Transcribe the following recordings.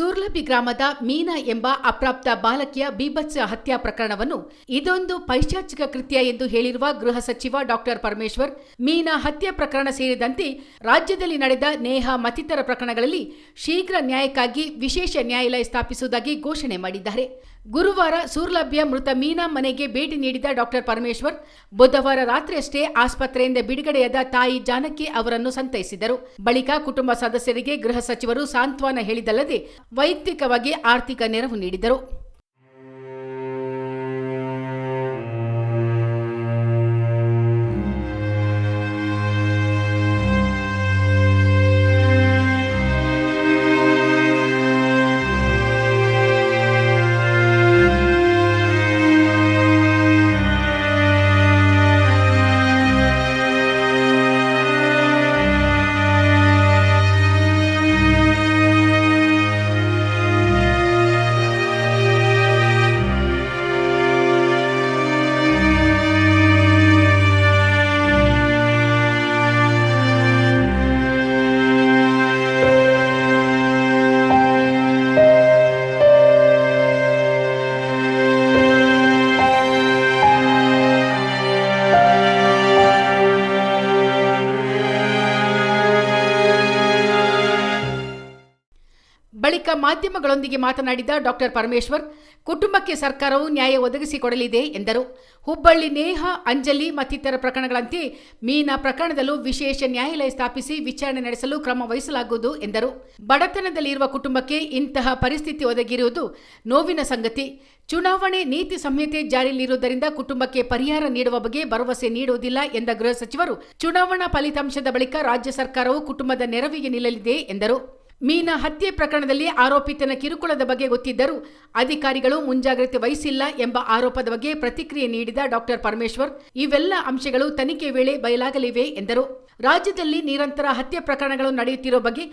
ಸೂರ್ಲಬಿ ಗ್ರಾಮದ ಮೀನಾ ಎಂಬ ಅಪ್ರಾಪ್ತ ಬಾಲಕಿಯ ಬೀಭತ್ಸ ಹತ್ಯಾ ಪ್ರಕರಣವನ್ನು ಇದೊಂದು ಪೈಶಾಚಿಕ ಕೃತ್ಯ ಎಂದು ಹೇಳಿರುವ ಗೃಹ ಸಚಿವ ಡಾಕ್ಟರ್ ಪರಮೇಶ್ವರ್, ಮೀನಾ ಹತ್ಯೆ ಪ್ರಕರಣ ಸೇರಿದಂತೆ ರಾಜ್ಯದಲ್ಲಿ ನಡೆದ ನೇಹ ಮತ್ತಿತರ ಪ್ರಕರಣಗಳಲ್ಲಿ ಶೀಘ್ರ ನ್ಯಾಯಕ್ಕಾಗಿ ವಿಶೇಷ ನ್ಯಾಯಾಲಯ ಸ್ಥಾಪಿಸುವುದಾಗಿ ಘೋಷಣೆ ಮಾಡಿದ್ದಾರೆ. ಗುರುವಾರ ಸೂರ್ಲಭ್ಯ ಮೃತ ಮೀನಾ ಮನೆಗೆ ಭೇಟಿ ನೀಡಿದ ಡಾಕ್ಟರ್ ಪರಮೇಶ್ವರ್, ಬುಧವಾರ ರಾತ್ರಿಯಷ್ಟೇ ಆಸ್ಪತ್ರೆಯಿಂದ ಬಿಡುಗಡೆಯಾದ ತಾಯಿ ಜಾನಕಿ ಅವರನ್ನು ಸಂತೈಸಿದರು. ಬಳಿಕ ಕುಟುಂಬ ಸದಸ್ಯರಿಗೆ ಗೃಹ ಸಚಿವರು ಸಾಂತ್ವನ ಹೇಳಿದಲ್ಲದೆ ವೈಯಕ್ತಿಕವಾಗಿ ಆರ್ಥಿಕ ನೆರವು ನೀಡಿದರು. ಮಾಧ್ಯಮಗಳೊಂದಿಗೆ ಮಾತನಾಡಿದ ಡಾಕ್ಟರ್ ಪರಮೇಶ್ವರ್, ಕುಟುಂಬಕ್ಕೆ ಸರ್ಕಾರವು ನ್ಯಾಯ ಒದಗಿಸಿಕೊಡಲಿದೆ ಎಂದರು. ಹುಬ್ಬಳ್ಳಿ ನೇಹ, ಅಂಜಲಿ ಮತ್ತಿತರ ಪ್ರಕರಣಗಳಂತೆ ಮೀನಾ ಪ್ರಕರಣದಲ್ಲೂ ವಿಶೇಷ ನ್ಯಾಯಾಲಯ ಸ್ಥಾಪಿಸಿ ವಿಚಾರಣೆ ನಡೆಸಲು ಕ್ರಮ ವಹಿಸಲಾಗುವುದು ಎಂದರು. ಬಡತನದಲ್ಲಿರುವ ಕುಟುಂಬಕ್ಕೆ ಇಂತಹ ಪರಿಸ್ಥಿತಿ ಒದಗಿರುವುದು ನೋವಿನ ಸಂಗತಿ. ಚುನಾವಣೆ ನೀತಿ ಸಂಹಿತೆ ಜಾರಿಯಲ್ಲಿರುವುದರಿಂದ ಕುಟುಂಬಕ್ಕೆ ಪರಿಹಾರ ನೀಡುವ ಬಗ್ಗೆ ಭರವಸೆ ನೀಡುವುದಿಲ್ಲ ಎಂದ ಗೃಹ ಸಚಿವರು, ಚುನಾವಣಾ ಫಲಿತಾಂಶದ ಬಳಿಕ ರಾಜ್ಯ ಸರ್ಕಾರವು ಕುಟುಂಬದ ನೆರವಿಗೆ ನಿಲ್ಲಲಿದೆ ಎಂದರು. ಮೀನಾ ಹತ್ಯೆ ಪ್ರಕರಣದಲ್ಲಿ ಆರೋಪಿತನ ಕಿರುಕುಳದ ಬಗ್ಗೆ ಗೊತ್ತಿದ್ದರೂ ಅಧಿಕಾರಿಗಳು ಮುಂಜಾಗ್ರತೆ ವಹಿಸಿಲ್ಲ ಎಂಬ ಆರೋಪದ ಬಗ್ಗೆ ಪ್ರತಿಕ್ರಿಯೆ ನೀಡಿದ ಡಾಕ್ಟರ್ ಪರಮೇಶ್ವರ್, ಇವೆಲ್ಲ ಅಂಶಗಳು ತನಿಖೆ ವೇಳೆ ಬಯಲಾಗಲಿವೆ ಎಂದರು. ರಾಜ್ಯದಲ್ಲಿ ನಿರಂತರ ಹತ್ಯೆ ಪ್ರಕರಣಗಳು ನಡೆಯುತ್ತಿರುವ ಬಗ್ಗೆ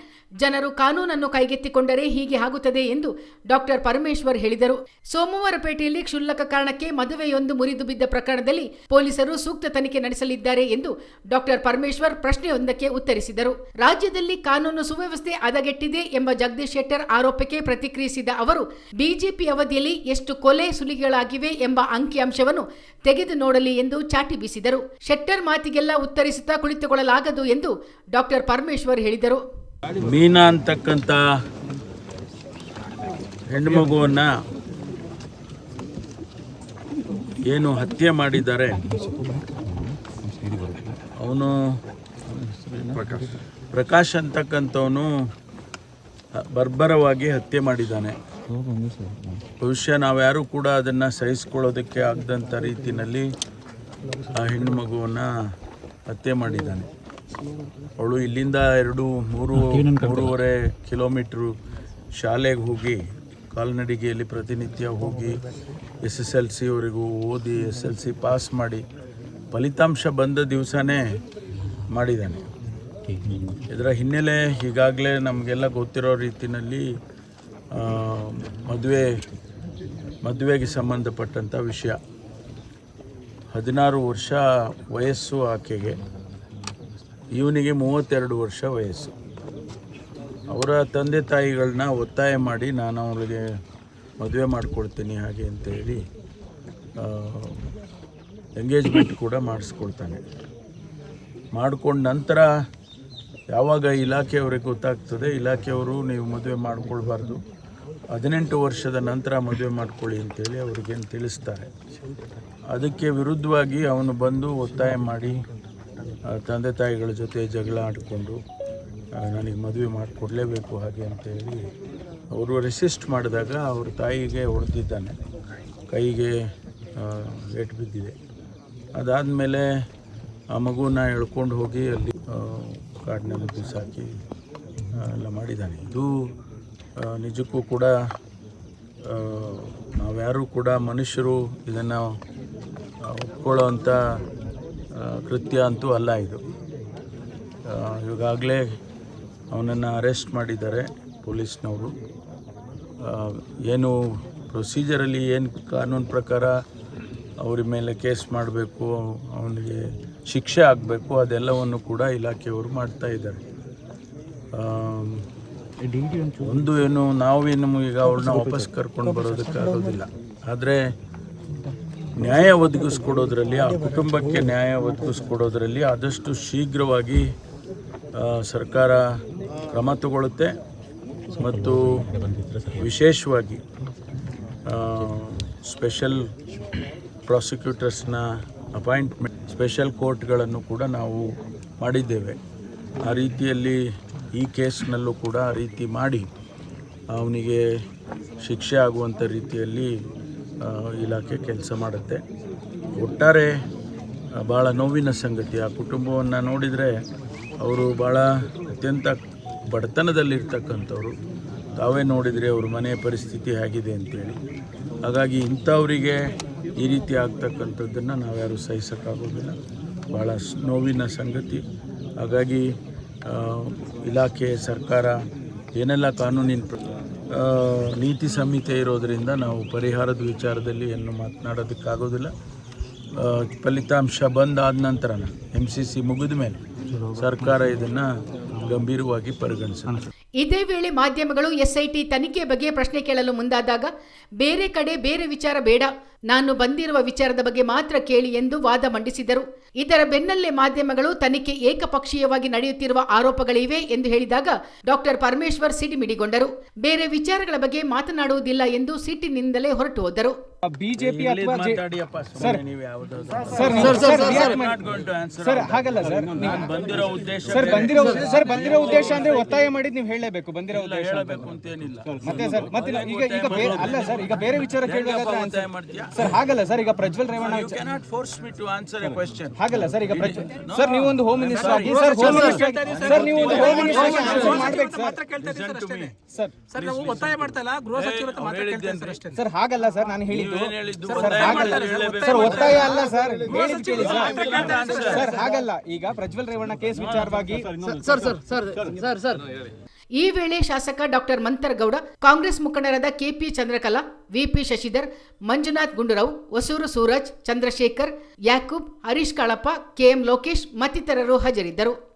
ಜನರು ಕಾನೂನನ್ನು ಕೈಗೆತ್ತಿಕೊಂಡರೆ ಹೀಗೆ ಆಗುತ್ತದೆ ಎಂದು ಡಾಕ್ಟರ್ ಪರಮೇಶ್ವರ್ ಹೇಳಿದರು. ಸೋಮವಾರಪೇಟೆಯಲ್ಲಿ ಕ್ಷುಲ್ಲಕ ಕಾರಣಕ್ಕೆ ಮದುವೆಯೊಂದು ಮುರಿದು ಬಿದ್ದ ಪ್ರಕರಣದಲ್ಲಿ ಪೊಲೀಸರು ಸೂಕ್ತ ತನಿಖೆ ನಡೆಸಲಿದ್ದಾರೆ ಎಂದು ಡಾಕ್ಟರ್ ಪರಮೇಶ್ವರ್ ಪ್ರಶ್ನೆಯೊಂದಕ್ಕೆ ಉತ್ತರಿಸಿದರು. ರಾಜ್ಯದಲ್ಲಿ ಕಾನೂನು ಸುವ್ಯವಸ್ಥೆ ಹದಗೆಟ್ಟಿದೆ ಎಂಬ ಜಗದೀಶ್ ಶೆಟ್ಟರ್ ಆರೋಪಕ್ಕೆ ಪ್ರತಿಕ್ರಿಯಿಸಿದ ಅವರು, ಬಿಜೆಪಿ ಅವಧಿಯಲ್ಲಿ ಎಷ್ಟು ಕೊಲೆ ಸುಲಿಗೆಗಳಾಗಿವೆ ಎಂಬ ಅಂಕಿಅಂಶವನ್ನು ತೆಗೆದು ನೋಡಲಿ ಎಂದು ಚಾಟಿ ಬೀಸಿದರು. ಶೆಟ್ಟರ್ ಮಾತಿಗೆಲ್ಲ ಉತ್ತರಿಸುತ್ತಾ ಕುಳಿತುಕೊಳ್ಳಲಾಗದು ಎಂದು ಡಾಕ್ಟರ್ ಪರಮೇಶ್ವರ್ ಹೇಳಿದರು. ಮೀನಾ ಅಂತಕ್ಕಂಥ ಹೆಣ್ಣುಮಗುವನ್ನು ಏನು ಹತ್ಯೆ ಮಾಡಿದ್ದಾರೆ? ಅವನು ಪ್ರಕಾಶ್ ಅಂತಕ್ಕಂಥವನು ಬರ್ಬರವಾಗಿ ಹತ್ಯೆ ಮಾಡಿದ್ದಾನೆ. ಬಹುಶಃ ನಾವ್ಯಾರೂ ಕೂಡ ಅದನ್ನು ಸಹಿಸಿಕೊಳ್ಳೋದಕ್ಕೆ ಆಗದಂತ ರೀತಿಯಲ್ಲಿ ಆ ಹೆಣ್ಣು ಮಗುವನ್ನು ಹತ್ಯೆ ಮಾಡಿದ್ದಾನೆ. ಅವಳು ಇಲ್ಲಿಂದ ಎರಡು, ಮೂರು, ಮೂರುವರೆ ಕಿಲೋಮೀಟ್ರು ಶಾಲೆಗೆ ಹೋಗಿ ಕಾಲ್ನಡಿಗೆಯಲ್ಲಿ ಪ್ರತಿನಿತ್ಯ ಹೋಗಿ ಎಸ್ ಎಸ್ ಎಲ್ ಸಿವರೆಗೂ ಓದಿ ಎಸ್ ಎಲ್ ಸಿ ಪಾಸ್ ಮಾಡಿ ಫಲಿತಾಂಶ ಬಂದ ದಿವಸನೇ ಮಾಡಿದ್ದಾನೆ. ಇದರ ಹಿನ್ನೆಲೆ ಈಗಾಗಲೇ ನಮಗೆಲ್ಲ ಗೊತ್ತಿರೋ ರೀತಿಯಲ್ಲಿ ಮದುವೆ, ಮದುವೆಗೆ ಸಂಬಂಧಪಟ್ಟಂಥ ವಿಷಯ. ಹದಿನಾರು ವರ್ಷ ವಯಸ್ಸು ಆಕೆಗೆ. ಇವನಿಗೆ ಮೂವತ್ತೆರಡು ವರ್ಷ ವಯಸ್ಸು. ಅವರ ತಂದೆ ತಾಯಿಗಳನ್ನ ಒತ್ತಾಯ ಮಾಡಿ ನಾನು ಅವಳಿಗೆ ಮದುವೆ ಮಾಡಿಕೊಡ್ತೀನಿ ಹಾಗೆ ಅಂತೇಳಿ ಎಂಗೇಜ್ಮೆಂಟ್ ಕೂಡ ಮಾಡಿಸ್ಕೊಳ್ತಾನೆ ಮಾಡಿಕೊಂಡ ನಂತರ ಯಾವಾಗ ಇಲಾಖೆಯವ್ರಿಗೆ ಗೊತ್ತಾಗ್ತದೆ, ಇಲಾಖೆಯವರು ನೀವು ಮದುವೆ ಮಾಡಿಕೊಳ್ಬಾರ್ದು. ಹದಿನೆಂಟು ವರ್ಷದ ನಂತರ ಮದುವೆ ಮಾಡಿಕೊಳ್ಳಿ ಅಂತೇಳಿ ಅವ್ರಿಗೇನು ತಿಳಿಸ್ತಾರೆ. ಅದಕ್ಕೆ ವಿರುದ್ಧವಾಗಿ ಅವನು ಬಂದು ಒತ್ತಾಯ ಮಾಡಿ ತಂದೆ ತಾಯಿಗಳ ಜೊತೆ ಜಗಳ ಆಡಿಕೊಂಡು ನನಗೆ ಮದುವೆ ಮಾಡಿಕೊಡ್ಲೇಬೇಕು ಹಾಗೆ ಅಂತೇಳಿ ಅವರು ರೆಸಿಸ್ಟ್ ಮಾಡಿದಾಗ ಅವ್ರ ತಾಯಿಗೆ ಹೊಡೆದಿದ್ದಾನೆ. ಕೈಗೆ ಏಟು ಬಿದ್ದಿದೆ. ಅದಾದಮೇಲೆ ಆ ಮಗುನ ಎಳ್ಕೊಂಡು ಹೋಗಿ ಅಲ್ಲಿ ಕಾಡಿನಲ್ಲಿ ಬಿಸಾಕಿ ಎಲ್ಲ ಮಾಡಿದ್ದಾನೆ. ಇದು ನಿಜಕ್ಕೂ ಕೂಡ ನಾವ್ಯಾರೂ ಕೂಡ ಮನುಷ್ಯರು ಇದನ್ನು ಒಪ್ಕೊಳ್ಳೋವಂಥ ಆ, ಕೃತ್ಯ ಅಂತೂ ಅಲ್ಲ ಇದು. ಈಗಾಗಲೇ ಅವನನ್ನು ಅರೆಸ್ಟ್ ಮಾಡಿದ್ದಾರೆ ಪೊಲೀಸ್ನವರು. ಏನು ಪ್ರೊಸೀಜರಲ್ಲಿ ಏನು ಕಾನೂನು ಪ್ರಕಾರ ಅವ್ರ ಮೇಲೆ ಕೇಸ್ ಮಾಡಬೇಕು, ಅವನಿಗೆ ಶಿಕ್ಷೆ ಆಗಬೇಕು, ಅದೆಲ್ಲವನ್ನು ಕೂಡ ಇಲಾಖೆಯವರು ಮಾಡ್ತಾ ಇದ್ದಾರೆ. ಒಂದು ಏನು ನಾವೇನು ಈಗ ಅವ್ರನ್ನ ವಾಪಸ್ ಕರ್ಕೊಂಡು ಬರೋದಕ್ಕಾಗೋದಿಲ್ಲ ಆದರೆ ನ್ಯಾಯ ಒದಗಿಸ್ಕೊಡೋದ್ರಲ್ಲಿ, ಆ ಕುಟುಂಬಕ್ಕೆ ನ್ಯಾಯ ಒದಗಿಸ್ಕೊಡೋದ್ರಲ್ಲಿ ಆದಷ್ಟು ಶೀಘ್ರವಾಗಿ ಸರ್ಕಾರ ಕ್ರಮ ತಗೊಳ್ಳುತ್ತೆ ಮತ್ತು ವಿಶೇಷವಾಗಿ ಸ್ಪೆಷಲ್ ಪ್ರಾಸಿಕ್ಯೂಟರ್ಸ್ನ ಅಪಾಯಿಂಟ್ಮೆಂಟ್ ಸ್ಪೆಷಲ್ ಕೋರ್ಟ್ಗಳನ್ನು ಕೂಡ ನಾವು ಮಾಡಿದ್ದೇವೆ. ಆ ರೀತಿಯಲ್ಲಿ ಈ ಕೇಸ್ನಲ್ಲೂ ಕೂಡ ಆ ರೀತಿ ಮಾಡಿ ಅವನಿಗೆ ಶಿಕ್ಷೆ ಆಗುವಂಥ ರೀತಿಯಲ್ಲಿ ಇಲಾಖೆ ಕೆಲಸ ಮಾಡುತ್ತೆ. ಒಟ್ಟಾರೆ ಭಾಳ ನೋವಿನ ಸಂಗತಿ. ಆ ಕುಟುಂಬವನ್ನು ನೋಡಿದರೆ ಅವರು ಭಾಳ ಅತ್ಯಂತ ಬಡತನದಲ್ಲಿರ್ತಕ್ಕಂಥವ್ರು. ತಾವೇ ನೋಡಿದರೆ ಅವ್ರ ಮನೆಯ ಪರಿಸ್ಥಿತಿ ಹೇಗಿದೆ ಅಂತೇಳಿ. ಹಾಗಾಗಿ ಇಂಥವರಿಗೆ ಈ ರೀತಿ ಆಗ್ತಕ್ಕಂಥದ್ದನ್ನು ನಾವ್ಯಾರು ಸಹಿಸೋಕ್ಕಾಗೋದಿಲ್ಲ. ಭಾಳ ನೋವಿನ ಸಂಗತಿ. ಹಾಗಾಗಿ ಇಲಾಖೆ, ಸರ್ಕಾರ ಏನೆಲ್ಲ ಕಾನೂನಿನ ನೀತಿ ಸಂಹಿತೆ ಇರೋದರಿಂದ ನಾವು ಪರಿಹಾರದ ವಿಚಾರದಲ್ಲಿ ಏನು ಮಾತನಾಡೋದಕ್ಕಾಗೋದಿಲ್ಲ. ಫಲಿತಾಂಶ ಬಂದಾದ ನಂತರ ಎಂ ಸಿ ಸಿ ಮುಗಿದ ಮೇಲೆ ಸರ್ಕಾರ ಇದನ್ನು ಗಂಭೀರವಾಗಿ ಪರಿಗಣಿಸುತ್ತೆ. ಇದೇ ವೇಳೆ ಮಾಧ್ಯಮಗಳು ಎಸ್ಐಟಿ ತನಿಖೆ ಬಗ್ಗೆ ಪ್ರಶ್ನೆ ಕೇಳಲು ಮುಂದಾದಾಗ, ಬೇರೆ ಕಡೆ ಬೇರೆ ವಿಚಾರ ಬೇಡ. ನಾನು ಬಂದಿರುವ ವಿಚಾರದ ಬಗ್ಗೆ ಮಾತ್ರ ಕೇಳಿ ಎಂದು ವಾದ ಮಂಡಿಸಿದರು. ಇದರ ಬೆನ್ನಲ್ಲೇ ಮಾಧ್ಯಮಗಳು ತನಿಖೆ ಏಕಪಕ್ಷೀಯವಾಗಿ ನಡೆಯುತ್ತಿರುವ ಆರೋಪಗಳಿವೆ ಎಂದು ಹೇಳಿದಾಗ ಡಾಕ್ಟರ್ ಪರಮೇಶ್ವರ್ ಸಿಡಿಮಿಡಿಗೊಂಡರು ಬೇರೆ ವಿಚಾರಗಳ ಬಗ್ಗೆ ಮಾತನಾಡುವುದಿಲ್ಲ ಎಂದು ಸಿಟ್ಟಿನಿಂದಲೇ ಹೊರಟು ಹೋದರು. ಬಿಜೆಪಿ ಅಥವಾ ಸರ್ ಮಾಡಿ- ಹಾಗಲ್ಲ ಸರ್. ಬಂದಿರೋ ಉದ್ದೇಶ ಸರ್ ಬಂದಿರೋ ಸರ್ ಬಂದಿರೋ ಉದ್ದೇಶ ಅಂದ್ರೆ ಒತ್ತಾಯ ಮಾಡಿದ್ ನೀವು ಹೇಳಬೇಕು ಬಂದಿರೋ ಉದ್ದೇಶ ಮತ್ತೆ ಸರ್ ಮತ್ತೆ ಈಗ ಈಗ ಬೇರೆ ಅಲ್ಲ ಸರ್ ಈಗ ಬೇರೆ ವಿಚಾರ ಕೇಳಬೇಕಾದ್ರೆ ಒತ್ತಾಯ ಮಾಡ್ತೀಯಾ? ಸರ್ ಹಾಗಲ್ಲ ಸರ್ ಈಗ Prajwal Revanna you cannot force me to answer a question ಹಾಗಲ್ಲ ಸರ್ ಈಗ ಪ್ರಜ್ವಲ್ ಸರ್ ನೀವು ಒಂದು ಹೋಮ್ ಮಿನಿಸ್ಟರ್ ಆಗಿ ಸರ್ ಹೋಮ್ ಮಿನಿಸ್ಟರ್ ಸರ್ ನೀವು ಒಂದು ಹೋಮ್ ಮಿನಿಸ್ಟರ್ ಆಗಿ ಆನ್ಸರ್ ಮಾಡಬೇಕು ಸರ್ ಸರ್ ಸರ್ ನಾವು ಒತ್ತಾಯ ಮಾಡ್ತಾ ಇಲ್ಲ ಗೃಹ ಸಚಿವರ ಹತ್ರ ಮಾತ್ರ ಕೇಳ್ತಾ ಇದ್ದಾರೆ ಅಷ್ಟೇ ಸರ್ ಹಾಗಲ್ಲ ಸರ್ ನಾನು ಹೇಳಿದ್ದು ಸರ್ ಹಾಗಲ್ಲ ಸರ್ ಒತ್ತಾಯ ಅಲ್ಲ ಸರ್ ಹೇಳಿದ್ ಕೇಳಿ ಸರ್ ಸರ್ ಹಾಗಲ್ಲ ಈಗ ಪ್ರಜ್ವಲ್ ರೇವಣ್ಣ ಕೇಸ್ ವಿಚಾರವಾಗಿ ಈ ವೇಳೆ ಶಾಸಕ ಡಾಕ್ಟರ್ ಮಂತರಗೌಡ, ಕಾಂಗ್ರೆಸ್ ಮುಖಂಡರಾದ KP Chandrakala, VP Shashidhar, Manjunath Gundurao, Hosur Suraj, Chandrashekar, Yakub, Harish Kalappa, KM Lokesh ಮತ್ತಿತರರು ಹಾಜರಿದ್ದರು.